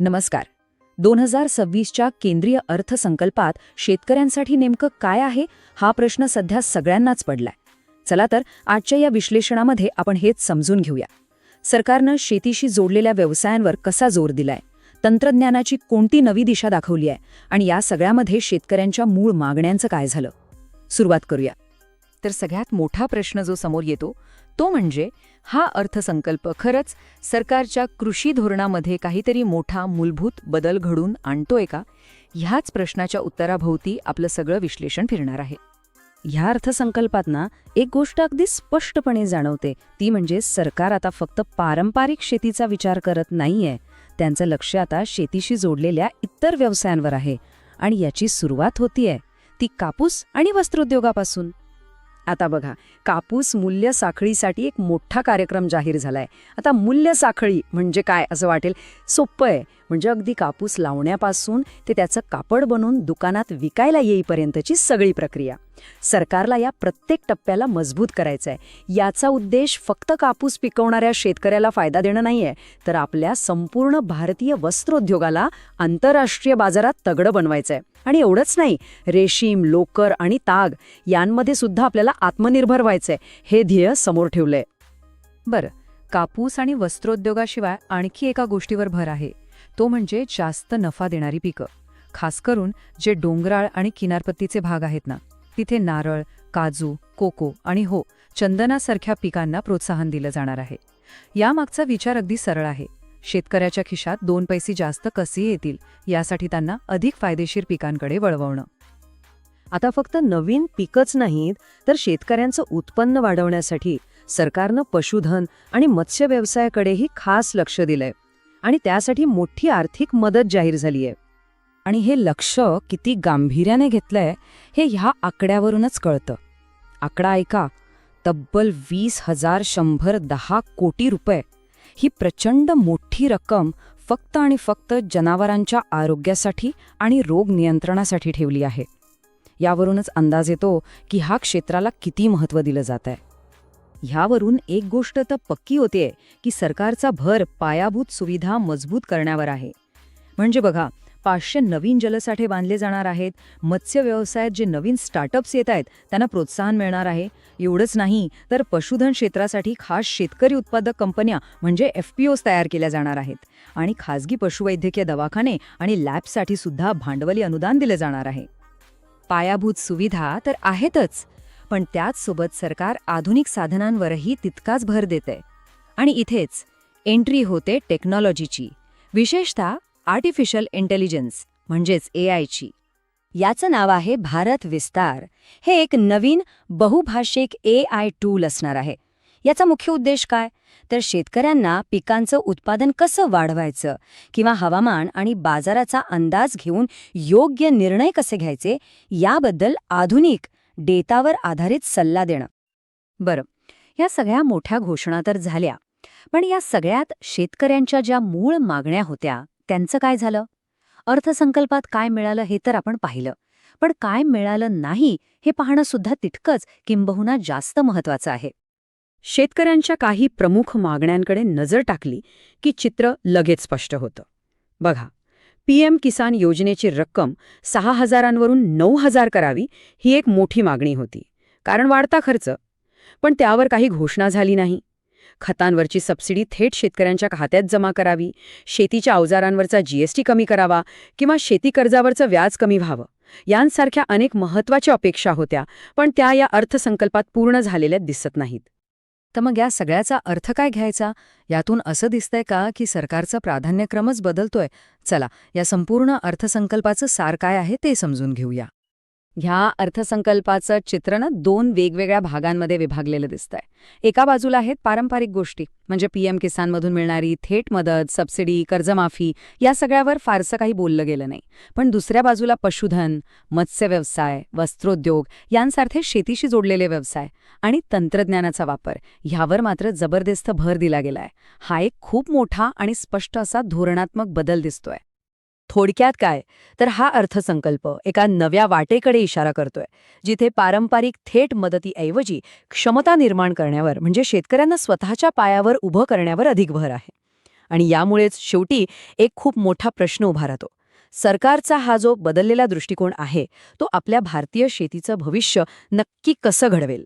नमस्कार. दोन हजार सव्वीसच्या केंद्रीय अर्थसंकल्पात शेतकऱ्यांसाठी नेमकं काय आहे? हा प्रश्न सध्या सगळ्यांनाच पडलाय. चला तर आजच्या या विश्लेषणामध्ये आपण हेच समजून घेऊया. सरकारनं शेतीशी जोडलेल्या व्यवसायांवर कसा जोर दिलाय? तंत्रज्ञानाची कोणती नवी दिशा दाखवली आहे? आणि या सगळ्यामध्ये शेतकऱ्यांच्या मूळ मागण्यांचं काय झालं? सुरुवात करूया. तर सगळ्यात मोठा प्रश्न जो समोर येतो तो म्हणजे हा अर्थसंकल्प खरंच सरकारच्या कृषी धोरणामध्ये काहीतरी मोठा मूलभूत बदल घडून आणतोय का? ह्याच प्रश्नाच्या उत्तराभोवती आपलं सगळं विश्लेषण फिरणार आहे. ह्या अर्थसंकल्पात ना एक गोष्ट अगदी स्पष्टपणे जाणवते. ती म्हणजे सरकार आता फक्त पारंपरिक शेतीचा विचार करत नाहीये. त्यांचं लक्ष आता शेतीशी जोडलेल्या इतर व्यवसायांवर आहे. आणि याची सुरुवात होतीये. ती कापूस आणि वस्त्रोद्योगापासून. आता बघा कापूस मूल्य साखळीसाठी एक मोठा कार्यक्रम जाहीर झालाय. आता मूल्य साखळी म्हणजे काय असं वाटेल? सोपं आहे. म्हणजे अगदी कापूस लावण्यापासून ते त्याचं कापड बनवून दुकानात विकायला येईपर्यंतची सगळी प्रक्रिया. सरकारला या प्रत्येक टप्प्याला मजबूत करायचं आहे याचा उद्देश फक्त कापूस पिकवणाऱ्या शेतकऱ्याला फायदा देणं नाहीये तर आपल्या संपूर्ण भारतीय वस्त्रोद्योगाला आंतरराष्ट्रीय बाजारात तगडं बनवायचं आहे आणि एवढंच नाही रेशीम लोकर आणि ताग यांमध्ये सुद्धा आपल्याला आत्मनिर्भर व्हायचंय हे ध्येय समोर ठेवलंय. बरं कापूस आणि वस्त्रोद्योगाशिवाय आणखी एका गोष्टीवर भर आहे. तो म्हणजे जास्त नफा देणारी पिकं. खास करून जे डोंगराळ आणि किनारपट्टीचे भाग आहेत ना. तिथे नारळ काजू कोको आणि हो चंदनासारख्या पिकांना प्रोत्साहन दिलं जाणार आहे. यामागचा विचार अगदी सरळ आहे. शेतकऱ्याच्या खिशात दोन पैसे जास्त कसे येतील यासाठी त्यांना अधिक फायदेशीर पिकांकडे वळवणं. आता फक्त नवीन पिकच नाहीत तर शेतकऱ्यांचं उत्पन्न वाढवण्यासाठी सरकारनं पशुधन आणि मत्स्य व्यवसायाकडेही खास लक्ष दिलंय. आणि त्यासाठी मोठी आर्थिक मदत जाहीर झाली आहे आणि हे लक्ष किती गांभीर्याने घेतलंय हे ह्या आकड्यावरूनच कळतं. आकडा ऐका तब्बल वीस हजार शंभर दहा कोटी रुपये. ही प्रचंड मोठी रक्कम फक्त आणि फक्त जनावरांच्या आरोग्यासाठी आणि रोग नियंत्रणासाठी ठेवली आहे. यावरूनच अंदाज येतो की हा क्षेत्राला किती महत्त्व दिलं जात आहे ह्यावरून एक गोष्ट तर पक्की होतेय की सरकारचा भर पायाभूत सुविधा मजबूत करण्यावर आहे. म्हणजे बघा पाचशे नवीन जलसाठे बांधले जाणार आहेत. मत्स्य व्यवसायात जे नवीन स्टार्टअप्स येत आहेत त्यांना प्रोत्साहन मिळणार आहे. एवढंच नाही तर पशुधन क्षेत्रासाठी खास शेतकरी उत्पादक कंपन्या म्हणजे एफ पी ओस तयार केल्या जाणार आहेत. आणि खासगी पशुवैद्यकीय दवाखाने आणि लॅबसाठी सुद्धा भांडवली अनुदान दिले जाणार आहे. पायाभूत सुविधा तर आहेतच पण त्याचसोबत सरकार आधुनिक साधनांवरही तितकाच भर देते आणि इथेच एंट्री होते टेक्नॉलॉजीची. विशेषतः आर्टिफिशियल इंटेलिजन्स म्हणजेच ए आयची याचं नाव आहे भारत विस्तार. हे एक नवीन बहुभाषिक ए आय टूल असणार आहे. याचा मुख्य उद्देश काय? तर शेतकऱ्यांना पिकांचं उत्पादन कसं वाढवायचं किंवा हवामान आणि बाजाराचा अंदाज घेऊन योग्य निर्णय कसे घ्यायचे याबद्दल आधुनिक डेटावर आधारित सल्ला देणं. बरं या सगळ्या मोठ्या घोषणा तर झाल्या पण या सगळ्यात शेतकऱ्यांच्या ज्या मूळ मागण्या होत्या त्यांचं काय झालं? अर्थसंकल्पात काय मिळालं हे तर आपण पाहिलं. पण काय मिळालं नाही हे पाहणं सुद्धा तितकंच किंबहुना जास्त महत्वाचं आहे. शेतकऱ्यांच्या काही प्रमुख मागण्यांकडे नजर टाकली की चित्र लगेच स्पष्ट होतं. बघा पीएम किसान योजनेची रक्कम सहा हजारांवरून नऊ हजार करावी ही एक मोठी मागणी होती. कारण वाढता खर्च. पण त्यावर काही घोषणा झाली नाही. खतांवरची सबसिडी थेट शेतकऱ्यांच्या खात्यात जमा करावी शेतीच्या अवजारांवरचा जीएसटी कमी करावा किंवा शेती कर्जावरचं व्याज कमी व्हावं. यांसारख्या अनेक महत्त्वाच्या अपेक्षा होत्या पण त्या या अर्थसंकल्पात पूर्ण झालेल्या दिसत नाहीत. तर मग या सगळ्याचा अर्थ काय घ्यायचा? यातून असं दिसतंय का की सरकारचा प्राधान्यक्रमच बदलतोय? चला या संपूर्ण अर्थसंकल्पाचं सार काय आहे ते समजून घेऊया. ह्या अर्थसंकल्पाचं चित्रण दोन वेगवेगळ्या भागांमध्ये विभागलेलं दिसतंय. एका बाजूला आहेत पारंपरिक गोष्टी म्हणजे पीएम किसानमधून मिळणारी थेट मदत सबसिडी कर्जमाफी या सगळ्यावर फारसं काही बोललं गेलं नाही. पण दुसऱ्या बाजूला पशुधन मत्स्यव्यवसाय वस्त्रोद्योग यांसारखे शेतीशी जोडलेले व्यवसाय आणि तंत्रज्ञानाचा वापर ह्यावर मात्र जबरदस्त भर दिला गेलाय. हा एक खूप मोठा आणि स्पष्ट असा धोरणात्मक बदल दिसतोय. थोडक्यात काय? तर हा अर्थसंकल्प एका नव्या वाटेकडे इशारा करतोय जिथे पारंपरिक थेट मदतीऐवजी क्षमता निर्माण करण्यावर म्हणजे शेतकऱ्यांना स्वतःच्या पायावर उभं करण्यावर अधिक भर आहे. आणि यामुळेच शेवटी एक खूप मोठा प्रश्न उभा राहतो. सरकारचा हा जो बदललेला दृष्टिकोन आहे तो आपल्या भारतीय शेतीचं भविष्य नक्की कसं घडवेल?